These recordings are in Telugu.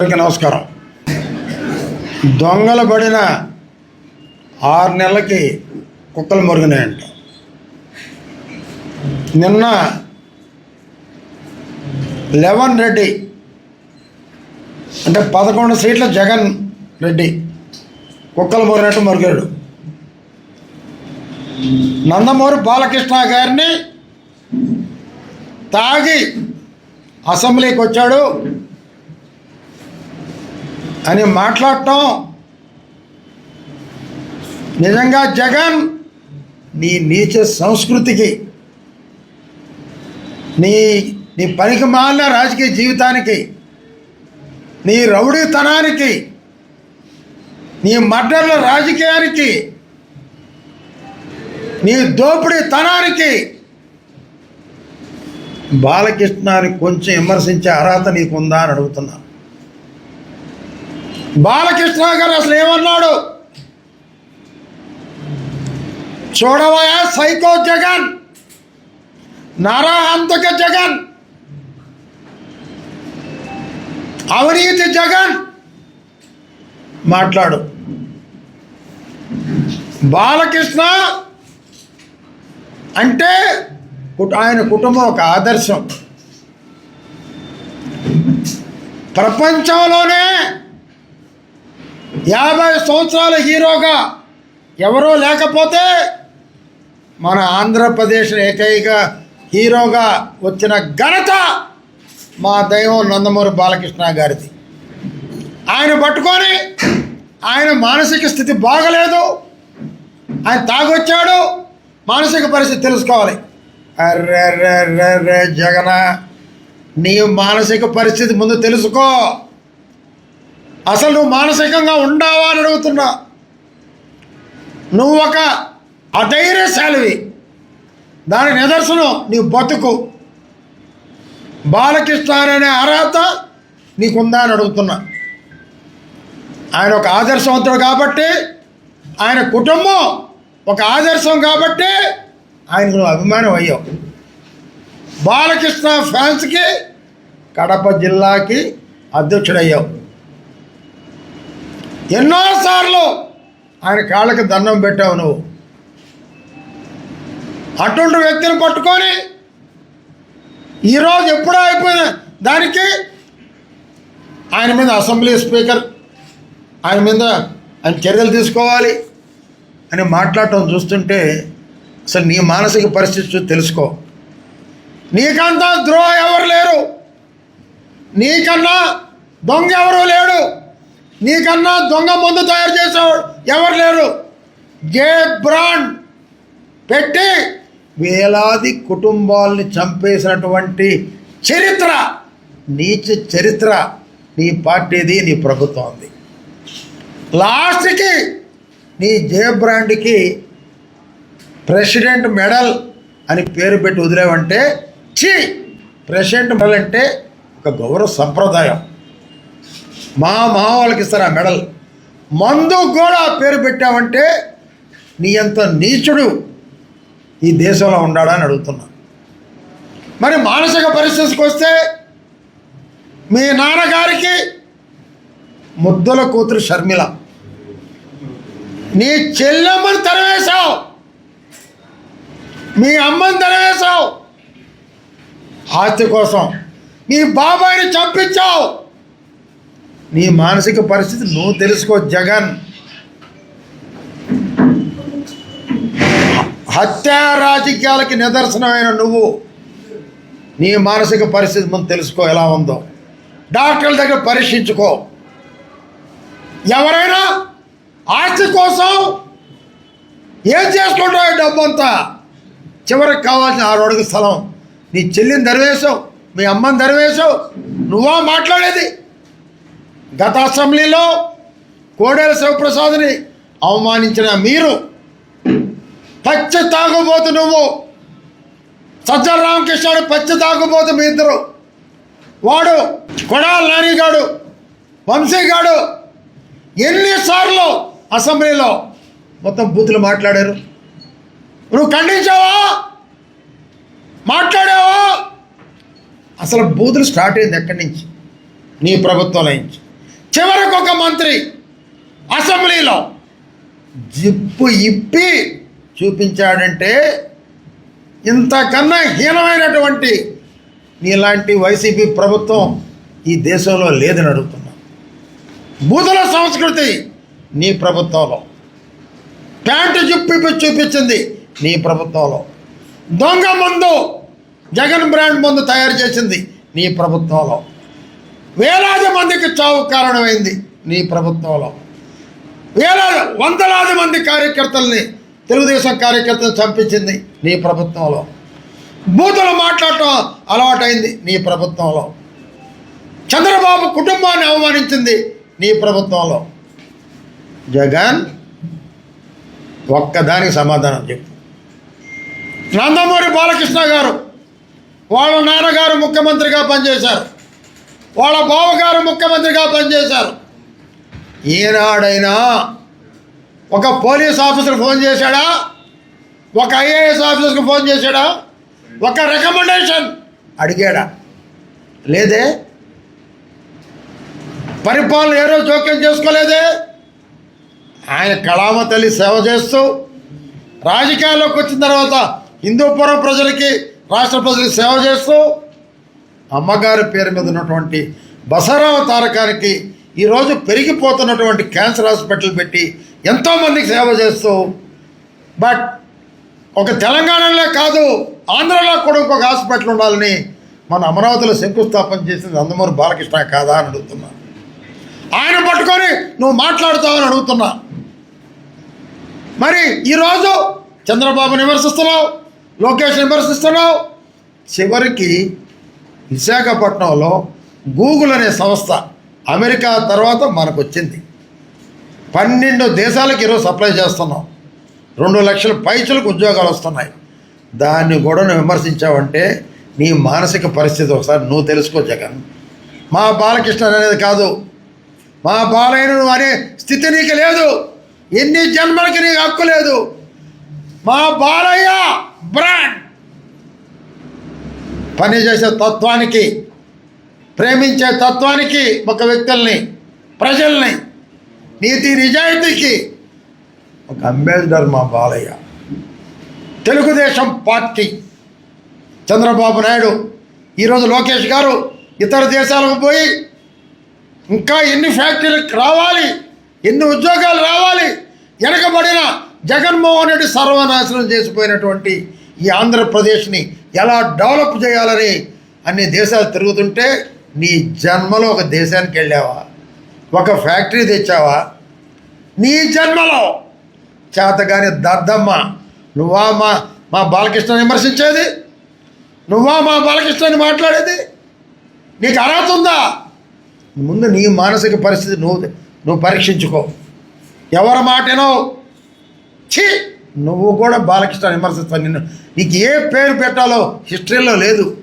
అందరికీ నమస్కారం. దొంగలు పడిన ఆరు నెలలకి కుక్కలు మురిగినాయంట నిన్న లెవెన్ రెడ్డి అంటే పదకొండు సీట్ల జగన్ రెడ్డి కుక్కలు మురిగినట్టు మురిగాడు. నందమూరి బాలకృష్ణ గారిని తాగి అసెంబ్లీకి వచ్చాడు. అని మాట్లాడటం. నిజంగా జగన్ నీ నీచ సంస్కృతికి నీ నీ పనికి మాలిన రాజకీయ జీవితానికి నీ రౌడీతనానికి నీ మర్డర్ల రాజకీయానికి నీ దోపిడీతనానికి బాలకృష్ణాన్ని కొంచెం విమర్శించే అర్హత నీకుందా అని అడుగుతున్నాను బాలకృష్ణ గారు అసలు ఏమన్నాడు? చూడవయా సైకో జగన్. నరహంతక జగన్. అవినీతి జగన్. మాట్లాడు. బాలకృష్ణ అంటే ఆయన కుటుంబం ఒక ఆదర్శం. ప్రపంచంలోనే యాభై సంవత్సరాల హీరోగా ఎవరో లేకపోతే మన ఆంధ్రప్రదేశ్ ఏకైక హీరోగా వచ్చిన ఘనత మా దైవం నందమూరి బాలకృష్ణ గారిది. ఆయన పట్టుకొని ఆయన మానసిక స్థితి బాగలేదు. ఆయన తాగొచ్చాడు. మానసిక పరిస్థితి తెలుసుకోవాలి. అర్రే రే రే రే జగన నీ మానసిక పరిస్థితి ముందు తెలుసుకో. అసలు నువ్వు మానసికంగా ఉండావా అని అడుగుతున్నా. నువ్వు ఒక అధైర్యశాలివి దాని నిదర్శనం నీ బతుకు. బాలకృష్ణ అనే అర్హత నీకుందా అని అడుగుతున్నా. ఆయన ఒక ఆదర్శవంతుడు కాబట్టి ఆయన కుటుంబం ఒక ఆదర్శం కాబట్టి ఆయనకు నువ్వు అభిమానం అయ్యావు. బాలకృష్ణ ఫ్యాన్స్కి కడప జిల్లాకి అధ్యక్షుడయ్యావు. ఎన్నోసార్లు ఆయన కాళ్ళకి దండం పెట్టావు నువ్వు. అటువంటి వ్యక్తిని పట్టుకొని ఈరోజు ఎప్పుడో అయిపోయిన దానికి ఆయన మీద అసెంబ్లీ స్పీకర్ ఆయన మీద ఆయన చర్యలు తీసుకోవాలి అని మాట్లాడటం చూస్తుంటే అసలు నీ మానసిక పరిస్థితి చూసి తెలుసుకో. నీకంతా ద్రోహ ఎవరు లేరు. నీకన్నా దొంగ ఎవరు లేడు. నీకన్నా దొంగ మందు తయారు చేసేవాడు ఎవరు లేరు? జే బ్రాండ్ పెట్టి వేలాది కుటుంబాలని చంపేసినటువంటి చరిత్ర నీచ చరిత్ర నీ పార్టీది నీ ప్రభుత్వంది. లాస్ట్కి నీ జే బ్రాండ్కి ప్రెసిడెంట్ మెడల్ అని పేరు పెట్టి వదిలేవంటే ఛీ! ప్రెసిడెంట్ మెడల్ అంటే ఒక గౌరవ సంప్రదాయం. మా మామూలకి ఇస్తారు ఆ మెడల్? మందు కూడా పేరు పెట్టావంటే నీ ఎంత నీచుడు ఈ దేశంలో ఉండాడా అని అడుగుతున్నా. మరి మానసిక పరిస్థితికి వస్తే మీ నాన్నగారికి ముద్దుల కూతురు షర్మిల. నీ చెల్లెమ్మని తరవేశావు. మీ అమ్మని తరవేశావు. ఆస్తి కోసం నీ బాబాయిని చంపించావు. నీ మానసిక పరిస్థితి నువ్వు తెలుసుకో జగన్. హత్యా రాజకీయాలకి నిదర్శనమైన నువ్వు. నీ మానసిక పరిస్థితి మనం తెలుసుకో ఎలా ఉందో. డాక్టర్ల దగ్గర పరీక్షించుకో. ఎవరైనా ఆస్తి కోసం ఏం చేసుకుంటావు డబ్బు అంతా చివరికి కావాల్సిన ఆరు అడుగు స్థలం. నీ చెల్లిని దరివేశావు మీ అమ్మని దరివేశావు నువ్వా మాట్లాడేది? గత అసెంబ్లీలో కోడేల శివప్రసాద్ని అవమానించిన మీరు పచ్చ తాగుబోతు నువ్వు. సజ్జల రామకృష్ణుడు పచ్చ తాగుబోతు మీ ఇద్దరు. వాడు కొడాల నానిగాడు వంశీగాడు ఎన్నిసార్లు అసెంబ్లీలో మొత్తం బూతులు మాట్లాడారు. నువ్వు ఖండించావా? మాట్లాడావా? అసలు బూతులు స్టార్ట్ అయింది ఎక్కడి నుంచి? నీ ప్రభుత్వంలో నుంచి. చివరికి ఒక మంత్రి అసెంబ్లీలో జిప్పు ఇప్పి చూపించాడంటే ఇంతకన్నా హీనమైనటువంటి నీలాంటి వైసీపీ ప్రభుత్వం ఈ దేశంలో లేదని అడుగుతున్నా. బూతుల సంస్కృతి నీ ప్రభుత్వంలో. ప్యాంటు జిప్పు చూపించింది నీ ప్రభుత్వంలో. దొంగ మందు జగన్ బ్రాండ్ మందు తయారు చేసింది నీ ప్రభుత్వంలో. వేలాది మందికి చావు కారణమైంది నీ ప్రభుత్వంలో. వేలాది వందలాది మంది కార్యకర్తల్ని తెలుగుదేశం కార్యకర్తలు చంపించింది నీ ప్రభుత్వంలో. బూతులు మాట్లాడటం అలవాటైంది నీ ప్రభుత్వంలో. చంద్రబాబు కుటుంబాన్ని అవమానించింది నీ ప్రభుత్వంలో. జగన్ ఒక్కదానికి సమాధానం చెప్పు. నందమూరి బాలకృష్ణ గారు వాళ్ళ నాన్నగారు ముఖ్యమంత్రిగా పనిచేశారు. వాళ్ళ బావగారు ముఖ్యమంత్రిగా పనిచేశారు. ఈనాడైనా ఒక పోలీస్ ఆఫీసర్ ఫోన్ చేశాడా? ఒక ఐఏఎస్ ఆఫీసర్కి ఫోన్ చేశాడా? ఒక రికమెండేషన్ అడిగాడా? లేదే? పరిపాలన ఏ రోజు జోక్యం చేసుకోలేదే? ఆయన కళామ తల్లి సేవ చేస్తూ రాజకీయాల్లోకి వచ్చిన తర్వాత హిందూపురం ప్రజలకి రాష్ట్ర ప్రజలకి సేవ చేస్తూ అమ్మగారి పేరు మీద ఉన్నటువంటి బసరామ తారకానికి ఈరోజు పెరిగిపోతున్నటువంటి క్యాన్సర్ హాస్పిటల్ పెట్టి ఎంతోమందికి సేవ చేస్తూ బట్ ఒక తెలంగాణలో కాదు ఆంధ్రలో కూడా ఇంకొక హాస్పిటల్ ఉండాలని మన అమరావతిలో శంకుస్థాపన చేసింది అందమూరి బాలకృష్ణ కాదా అని అడుగుతున్నా. ఆయన పట్టుకొని నువ్వు మాట్లాడుతావని అడుగుతున్నా. మరి ఈరోజు చంద్రబాబు విమర్శిస్తున్నావు లోకేష్ విమర్శిస్తున్నావు చివరికి విశాఖపట్నంలో గూగుల్ అనే సంస్థ అమెరికా తర్వాత మనకు వచ్చింది పన్నెండు దేశాలకు ఈరోజు సప్లై చేస్తున్నాం. రెండు లక్షల పైచులకు ఉద్యోగాలు వస్తున్నాయి. దాన్ని కూడా నువ్వు విమర్శించావంటే నీ మానసిక పరిస్థితి ఒకసారి నువ్వు తెలుసుకో జగన్. మా బాలకృష్ణ అనేది కాదు. మా బాలయ్య నువ్వు అనే స్థితి నీకు లేదు. ఎన్ని జన్మలకి నీకు హక్కు లేదు. మా బాలయ్య బ్రాండ్. పనిచేసే తత్వానికి ప్రేమించే తత్వానికి ఒక వ్యక్తుల్ని ప్రజల్ని నీతి నిజాయితీకి ఒక అంబేద్కర్ మా బాలయ్య. తెలుగుదేశం పార్టీ. చంద్రబాబు నాయుడు ఈరోజు లోకేష్ గారు ఇతర దేశాలకు పోయి ఇంకా ఎన్ని ఫ్యాక్టరీలకు రావాలి ఎన్ని ఉద్యోగాలు రావాలి వెనకబడిన జగన్మోహన్ రెడ్డి సర్వనాశనం చేసిపోయినటువంటి ఈ ఆంధ్రప్రదేశ్ని ఎలా డెవలప్ చేయాలని అన్ని దేశాలు తిరుగుతుంటే నీ జన్మలో ఒక దేశానికి వెళ్ళావా? ఒక ఫ్యాక్టరీ తెచ్చావా? నీ జన్మలో. చేతగాని దద్దమ్మ నువ్వా మా మా బాలకృష్ణని విమర్శించేది? నువ్వా మా బాలకృష్ణని మాట్లాడేది? నీకు అర్హత ఉందా? ముందు నీ మానసిక పరిస్థితి నువ్వు నువ్వు పరీక్షించుకో. ఎవరి మాటనో? ఛీ! నువ్వు కూడా బాలకృష్ణ విమర్శిస్తావు నిన్ను నీకు ఏ పేరు పెట్టాలో హిస్టరీలో లేదు.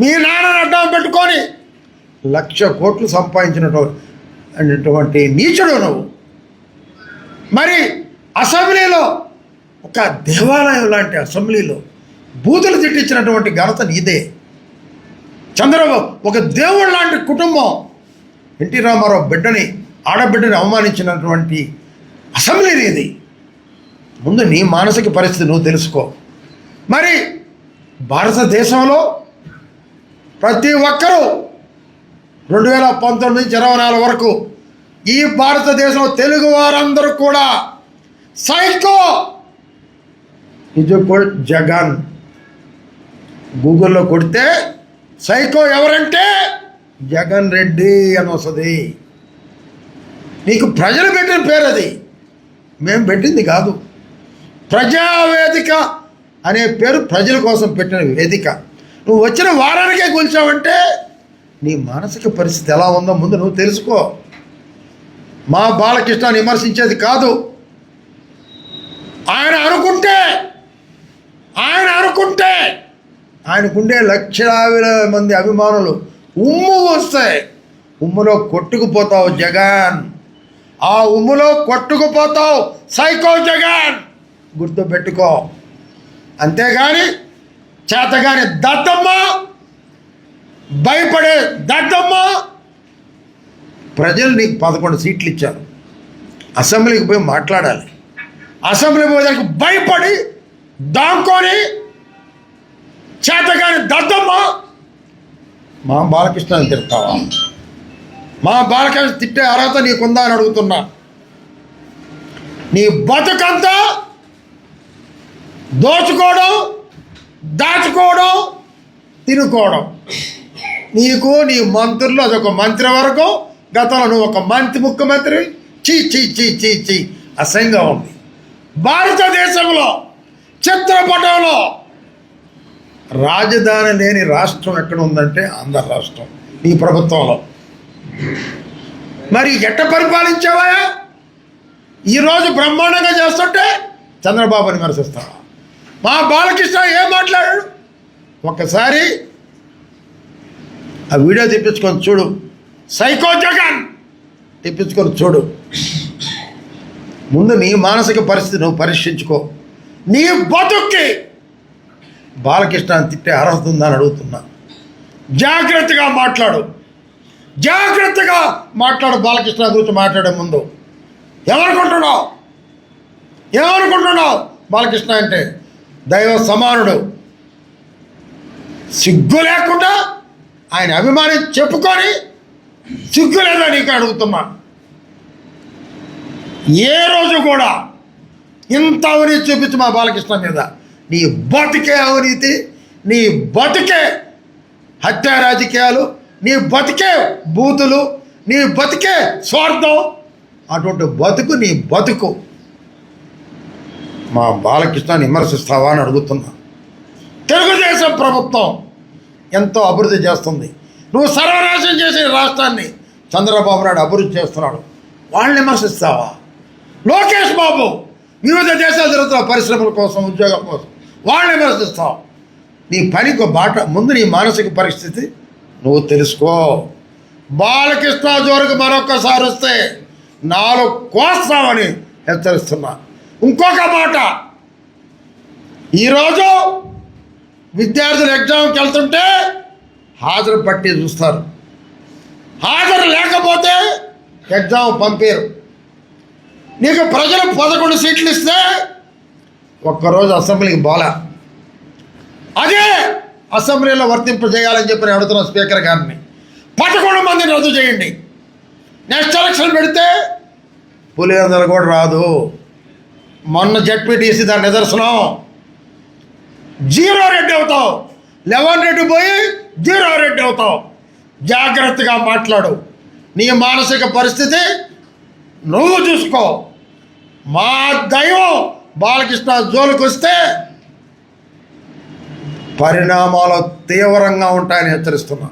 మీ నాన్న అడ్డం పెట్టుకొని లక్ష కోట్లు సంపాదించినటువంటి నీచుడు నువ్వు. మరి అసెంబ్లీలో ఒక దేవాలయం లాంటి అసెంబ్లీలో బూతులు తిట్టించినటువంటి ఘనత నీదే. చంద్రబాబు ఒక దేవుడు లాంటి కుటుంబం ఎన్టీ రామారావు బిడ్డని ఆడబిడ్డని అవమానించినటువంటి అసెంబ్లీ ఇది ముందు నీ మానసిక పరిస్థితి నువ్వు తెలుసుకో. మరి భారతదేశంలో ప్రతి ఒక్కరూ రెండు వేల పంతొమ్మిది నుంచి ఇరవై నాలుగు వరకు ఈ భారతదేశంలో తెలుగు వారందరూ కూడా సైకో. ఇది జగన్. గూగుల్లో కొడితే సైకో ఎవరంటే జగన్ రెడ్డి అని వస్తుంది. నీకు ప్రజలు పెట్టిన పేరు అది. మేము పెట్టింది కాదు. ప్రజావేదిక అనే పేరు ప్రజల కోసం పెట్టిన వేదిక. నువ్వు వచ్చిన వారానికే కూల్చావంటే నీ మానసిక పరిస్థితి ఎలా ఉందో ముందు నువ్వు తెలుసుకో. మా బాలకృష్ణ విమర్శించేది కాదు. ఆయన అనుకుంటే ఆయన అనుకుంటే ఆయనకుండే లక్షలాది మంది అభిమానులు ఉమ్ము వస్తాయి. ఉమ్ములో కొట్టుకుపోతావు జగన్. ఆ ఉమ్ములో కొట్టుకుపోతావు సైకో జగన్. గుర్తుపెట్టుకో. అంతేగాని చేతగాని దద్దమ్మ భయపడే దద్దమ్మ ప్రజలు నీకు పదకొండు సీట్లు ఇచ్చారు అసెంబ్లీకి పోయి మాట్లాడాలి. అసెంబ్లీ పోయేదానికి భయపడి దాంకొని చేతగాని దద్దమ్మ మా బాలకృష్ణని తిడతావా? మా బాలకృష్ణ తిట్టే అర్హత నీకుందా అని అడుగుతున్నా. నీ బతుకంతా దోచుకోవడం దాచుకోవడం తినుకోవడం. నీకు నీ మంత్రులు అదొక వరకు గతంలో నువ్వు ఒక మంత్రి ముఖ్యమంత్రి. చీ చీ చీ చీ చీ. అసహ్యంగా ఉంది. భారతదేశంలో చిత్రపటంలో రాజధాని లేని రాష్ట్రం ఎక్కడ ఉందంటే ఆంధ్ర రాష్ట్రం నీ ప్రభుత్వంలో. మరి ఎట్ట పరిపాలించావా ఈరోజు బ్రహ్మాండంగా చేస్తుంటే చంద్రబాబుని విమర్శిస్తావా? మా బాలకృష్ణ ఏం మాట్లాడాడు? ఒక్కసారి ఆ వీడియో తెప్పించుకొని చూడు. సైకో జగన్! తెప్పించుకొని చూడు. ముందు నీ మానసిక పరిస్థితి నువ్వు పరీక్షించుకో. నీ బతుక్కి బాలకృష్ణ తిట్టే అర్హత ఉందని అడుగుతున్నా. జాగ్రత్తగా మాట్లాడు. జాగ్రత్తగా మాట్లాడు బాలకృష్ణ గురించి మాట్లాడే ముందు. ఏమనుకుంటున్నావు? ఏమనుకుంటున్నావు బాలకృష్ణ అంటే? దైవ సమానుడు. సిగ్గు లేకుండా ఆయన అభిమాని చెప్పుకొని సిగ్గు లేదా నీకు అడుగుతున్నా. ఏ రోజు కూడా ఇంత అవినీతి చూపించు మా బాలకృష్ణ మీద. నీ బతికే అవినీతి నీ బతికే హత్య రాజకీయాలు నీ బతికే బూతులు నీ బతికే స్వార్థం అటువంటి బతుకు నీ బతుకు. మా బాలకృష్ణని విమర్శిస్తావా అని అడుగుతున్నా. తెలుగుదేశం ప్రభుత్వం ఎంతో అభివృద్ధి చేస్తుంది. నువ్వు సర్వనాశనం చేసిన రాష్ట్రాన్ని చంద్రబాబు నాయుడు అభివృద్ధి చేస్తున్నాడు. వాళ్ళని విమర్శిస్తావా? లోకేష్ బాబు వివిధ దేశాలు తిరుగుతున్న పరిశ్రమల కోసం ఉద్యోగం కోసం వాళ్ళని విమర్శిస్తావు. నీ పనికి బాట ముందు నీ మానసిక పరిస్థితి నువ్వు తెలుసుకో. బాలకృష్ణ జోరుకు మరొక్కసారి వస్తే నాలుగు కోస్తామని హెచ్చరిస్తున్నా. ఇంకొక మాట. ఈరోజు విద్యార్థులు ఎగ్జామ్కి వెళ్తుంటే హాజరు పట్టి చూస్తారు. హాజరు లేకపోతే ఎగ్జామ్ పంపారు. నీకు ప్రజలు పదకొండు సీట్లు ఇస్తే ఒక్కరోజు అసెంబ్లీకి బోలా అదే అసెంబ్లీలో వర్తింపజేయాలని చెప్పి నేను అడుగుతున్న స్పీకర్ గారిని. పదకొండు మందిని రద్దు చేయండి. నెక్స్ట్ ఎలక్షన్ పెడితే పులివెందులు కూడా రాదు. మొన్న జడ్పీటీసీ దాని నిదర్శనం జీరో రెడ్డి అవుతావు. లెవెన్ రెడ్డి పోయి జీరో రెడ్డి అవుతావు. జాగ్రత్తగా మాట్లాడు. నీ మానసిక పరిస్థితి నువ్వు చూసుకో. మా దైవం బాలకృష్ణ జోలికి వస్తే పరిణామాలు తీవ్రంగా ఉంటాయని హెచ్చరిస్తున్నా.